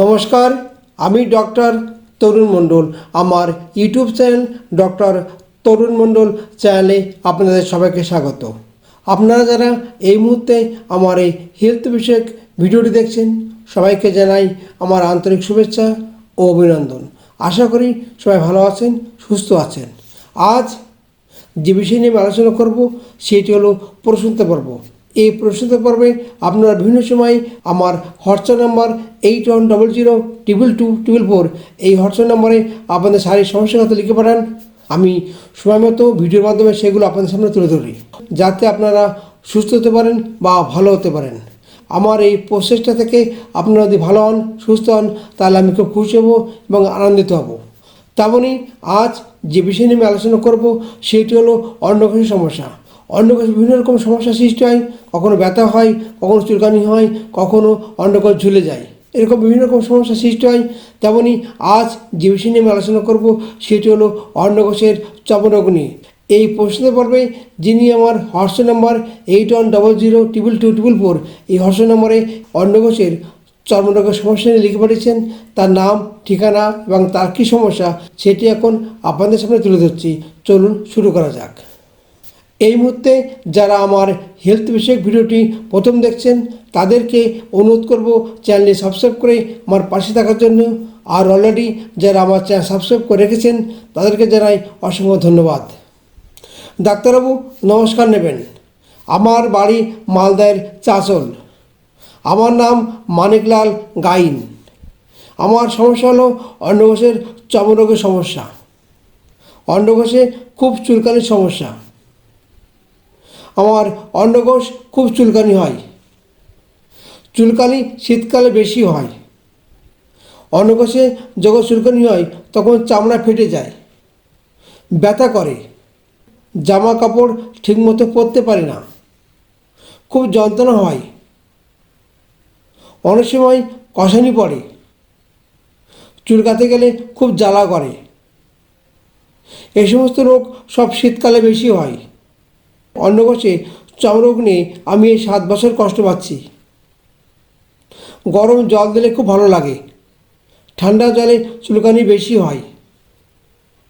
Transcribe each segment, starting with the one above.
নমস্কার, আমি ডক্টর তরুণ মণ্ডল। আমার YouTube channel doctor Tarun Mondal চ্যানেলে আপনাদের সবাইকে স্বাগত। আপনারা যারা এই মুহূর্তে আমার এই হেলথ বিষয়ক ভিডিওটি দেখছেন, সবাইকে জানাই আমার আন্তরিক শুভেচ্ছা ও অভিনন্দন। আশা করি সবাই ভালো আছেন, সুস্থ আছেন। আজ যে বিষয় নিয়ে আমি আলোচনা করব, সেটি হলো প্রশ্নোত্তর পর্ব। এই প্রশ্নোত্তর পর্বে আপনারা বিভিন্ন সময় আমার WhatsApp number eight one double zero triple two triple four এই হোয়াটসঅ্যাপ নম্বরে আপনাদের শারীরিক সমস্যার কথা লিখে পাঠান। আমি সময় মতো ভিডিওর মাধ্যমে সেগুলো আপনাদের সামনে তুলে ধরি, যাতে আপনারা সুস্থ হতে পারেন বা ভালো হতে পারেন। আমার এই প্রসেসটা থেকে আপনারা যদি ভালো হন, সুস্থ হন, তাহলে আমি খুব খুশি হব এবং আনন্দিত হব। তেমনই আজ যে বিষয় নিয়ে আমি আলোচনা করব, সেটি হলো অন্নকোষের সমস্যা। অন্নকোষ বিভিন্ন রকম সমস্যা সৃষ্টি হয়, কখনো ব্যথা হয়, কখনো চুলকানি হয়, কখনো অন্নকোষ ঝুলে যায়। এরকম বিভিন্ন রকম সমস্যা সৃষ্টি হয়। তেমনই আজ যে বিষয় নিয়ে আমি আলোচনা করব, সেটি হলো অন্নকোষের চপরোগ নিয়ে এই প্রশ্নের পর্বে যিনি আমার WhatsApp number eight one double zero triple two triple four এই হোয়াটসঅ্যাপ নম্বরে অন্নকোষের চর্মরোগের সমস্যা নিয়ে লিখে পাঠিয়েছেন। তার নাম, ঠিকানা এবং তার কী সমস্যা, সেটি এখন আপনাদের সামনে তুলে ধরছি। চলুন শুরু করা যাক। এই মুহূর্তে যারা আমার হেলথ বিষয়ক ভিডিওটি প্রথম দেখছেন, তাদেরকে অনুরোধ করব চ্যানেলটি সাবস্ক্রাইব করে আমার পাশে থাকার জন্য। আর অলরেডি যারা আমার চ্যানেল সাবস্ক্রাইব করে রেখেছেন, তাদেরকে জানাই অসংখ্য ধন্যবাদ। ডাক্তারবাবু, নমস্কার নেবেন। আমার বাড়ি মালদার চাচল। আমার নাম মানিকলাল গাইন। আমার সমস্যা হলো অন্ডকোষের চর্মরোগের সমস্যা। অন্ডকোষে খুব চুলকানির সমস্যা। আমার অন্ডকোষ খুব চুলকানি হয়। চুলকানি শীতকালে বেশি হয়। অন্ডকোষে যখন চুলকানি হয়, তখন চামড়া ফেটে যায়। ব্যথা করে। জামা কাপড় ঠিকমতো পরতে পারি না। খুব যন্ত্রণা হয়। অনেক সময় কষানি পড়ে। চুলকাতে গেলে খুব জ্বালা করে। এই সমস্ত রোগ সব শীতকালে বেশি হয়। অন্নকোষে নিয়ে আমি এই সাত বছর কষ্ট পাচ্ছি। গরম জল দিলে খুব ভালো লাগে। ঠান্ডা জলে চুলকানি বেশি হয়।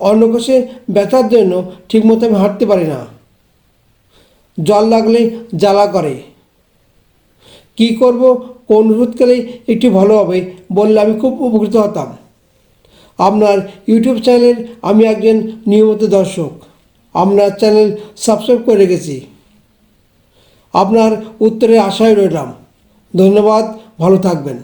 অন্নকোষে ব্যথার জন্য ঠিকমতো আমি হাঁটতে পারি না। জল লাগলে জ্বালা করে। কি করব, কোন ওষুধ খেলে একটু ভালো হবে বললে আমি খুব উপকৃত হতাম। আপনার ইউটিউব চ্যানেলের আমি একজন নিয়মিত দর্শক। আপনার চ্যানেল সাবস্ক্রাইব করে রেখেছি। আপনার উত্তরে আশায় রইলাম। ধন্যবাদ, ভালো থাকবেন।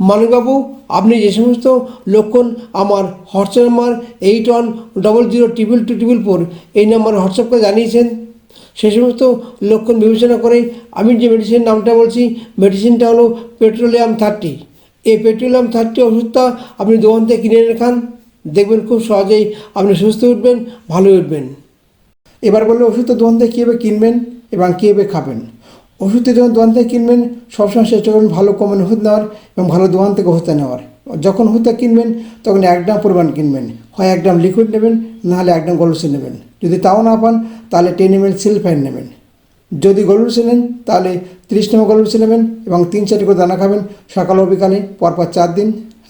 মানিকবাবু, আপনি যে সমস্ত লক্ষণ আমার WhatsApp number eight one double zero triple two triple four এই নাম্বার হোয়াটসঅ্যাপ করে জানিয়েছেন, সে সমস্ত লক্ষণ বিবেচনা করে আমি যে মেডিসিন নামটা বলছি মেডিসিনটা হলো পেট্রোলিয়াম থার্টি এই পেট্রোলিয়াম থার্টি ওষুধটা আপনি দোকান থেকে কিনে এনে খান। দেখবেন খুব সহজেই আপনি সুস্থ উঠবেন ভালো উঠবেন। এবার বললে ওষুধের দোকান থেকে কীভাবে কিনবেন এবং কীভাবে খাবেন? ওষুধের যখন দোকান থেকে কিনবেন, সবসময় চেষ্টা করবেন ভালো কোম্পানির ওষুধ নেওয়ার এবং ভালো দোকান থেকে ওষুধটা নেওয়ার। যখন ওষুধটা কিনবেন, তখন এক গ্রাম পরিমাণ কিনবেন। হয় এক গ্রাম লিকুইড নেবেন নাহলে এক গ্রাম গলুসে নেবেন। যদি তাও না পান, তাহলে টেন এম এল সিলফাইন নেবেন। যদি গলুসে নেন, তাহলে তিরিশ নম্বর গলুসে নেবেন এবং তিন চারটি করে দানা খাবেন সকাল ও বিকালে, পরপর চার দিন।